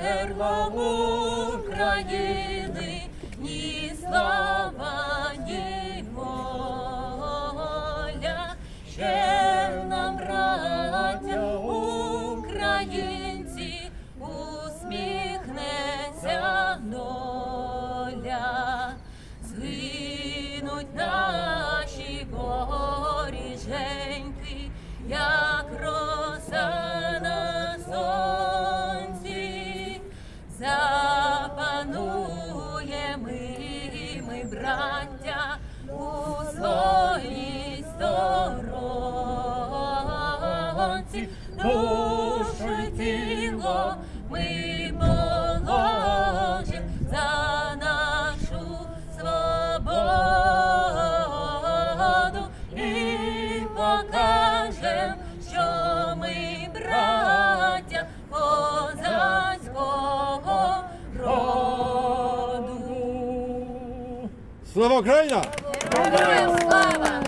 перла України, ні слава, ні воля, ще нам, браття, українці, усміхнеться доля, згинуть наші воріженьки, браття, у своїй сторонці, душу тіло ми Слава Україна! Героям слава!